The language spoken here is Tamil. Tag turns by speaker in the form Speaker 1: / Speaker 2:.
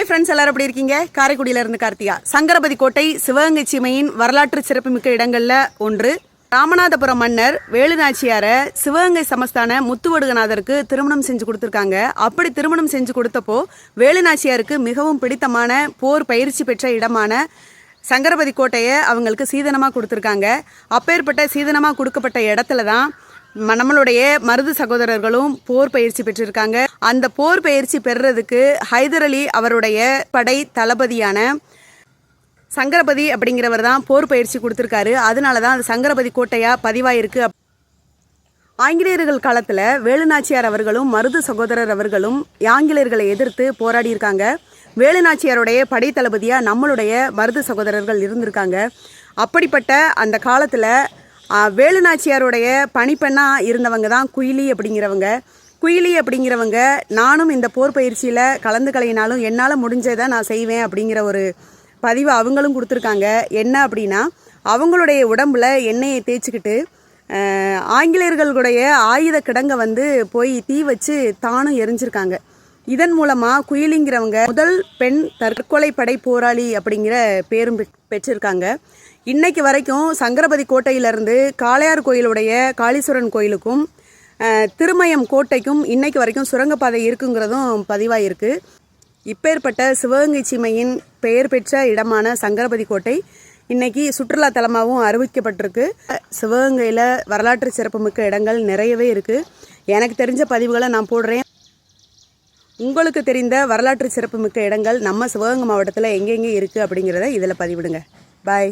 Speaker 1: ஹாய் ஃப்ரெண்ட்ஸ் எல்லாரும் எப்படி இருக்கீங்க? காரைக்குடியிலிருந்து கார்த்திகா. சங்கரபதி கோட்டை சிவகங்கை சீமையின் வரலாற்று சிறப்புமிக்க இடங்களில் ஒன்று. ராமநாதபுரம் மன்னர் வேலுநாச்சியாரை சிவகங்கை சமஸ்தான முத்துவடுகநாதருக்கு திருமணம் செஞ்சு கொடுத்துருக்காங்க. அப்படி திருமணம் செஞ்சு கொடுத்தப்போ வேலுநாச்சியாருக்கு மிகவும் பிடித்தமான போர் பயிற்சி பெற்ற இடமான சங்கரபதி கோட்டையை அவங்களுக்கு சீதனமாக கொடுத்துருக்காங்க. அப்பேற்பட்ட சீதனமாக கொடுக்கப்பட்ட இடத்துல தான் நம்மளுடைய மருது சகோதரர்களும் போர் பயிற்சி பெற்றிருக்காங்க. அந்த போர் பயிற்சி பெறுறதுக்கு ஹைதர் அலி அவருடைய படை தளபதியான சங்கரபதி அப்படிங்கிறவர் தான் போர் பயிற்சி கொடுத்துருக்காரு. அதனால தான் அது சங்கரபதி கோட்டையாக பதிவாயிருக்கு. ஆங்கிலேயர்கள் காலத்தில் வேலுநாச்சியார் அவர்களும் மருது சகோதரர் அவர்களும் ஆங்கிலேயர்களை எதிர்த்து போராடி இருக்காங்க வேலுநாச்சியாருடைய படை தளபதியாக நம்மளுடைய மருது சகோதரர்கள் இருந்திருக்காங்க. அப்படிப்பட்ட அந்த காலத்தில் வேலுநாச்சியாருடைய பணிப்பெண்ணாக இருந்தவங்க தான் குயிலி அப்படிங்கிறவங்க. குயிலி அப்படிங்கிறவங்க நானும் இந்த போர் பயிற்சியில் கலந்து கலையினாலும் என்னால் முடிஞ்சதை நான் செய்வேன் அப்படிங்கிற ஒரு பதிவு அவங்களும் கொடுத்துருக்காங்க. என்ன அப்படின்னா அவங்களுடைய உடம்புல எண்ணெயை தேய்ச்சிக்கிட்டு ஆங்கிலேயர்களுடைய ஆயுத கிடங்க வந்து போய் தீ வச்சு தானும் எரிஞ்சிருக்காங்க. இதன் மூலமாக குயிலிங்கிறவங்க முதல் பெண் தற்கொலை படை போராளி அப்படிங்கிற பேரும் பெற்- பெற்றிருக்காங்க. இன்னைக்கு வரைக்கும் சங்கரபதி கோட்டையிலிருந்து காளையார் கோயிலுடைய காளீஸ்வரன் கோயிலுக்கும் திருமயம் கோட்டைக்கும் இன்னைக்கு வரைக்கும் சுரங்கப்பாதை இருக்குங்கிறதும் பதிவாயிருக்கு. இப்பேற்பட்ட சிவகங்கை சீமையின் பெயர் பெற்ற இடமான சங்கரபதி கோட்டை இன்னைக்கு சுற்றுலா தலமாகவும் அறிவிக்கப்பட்டிருக்கு. சிவகங்கையில் வரலாற்று சிறப்புமிக்க இடங்கள் நிறையவே இருக்குது எனக்கு தெரிஞ்ச பதிவுகளை நான் போடுறேன். உங்களுக்கு தெரிந்த வரலாற்று சிறப்புமிக்க இடங்கள் நம்ம சிவகங்கை மாவட்டத்தில் எங்கெங்கே இருக்குது அப்படிங்கிறத இதில் பதிவிடுங்க. பாய்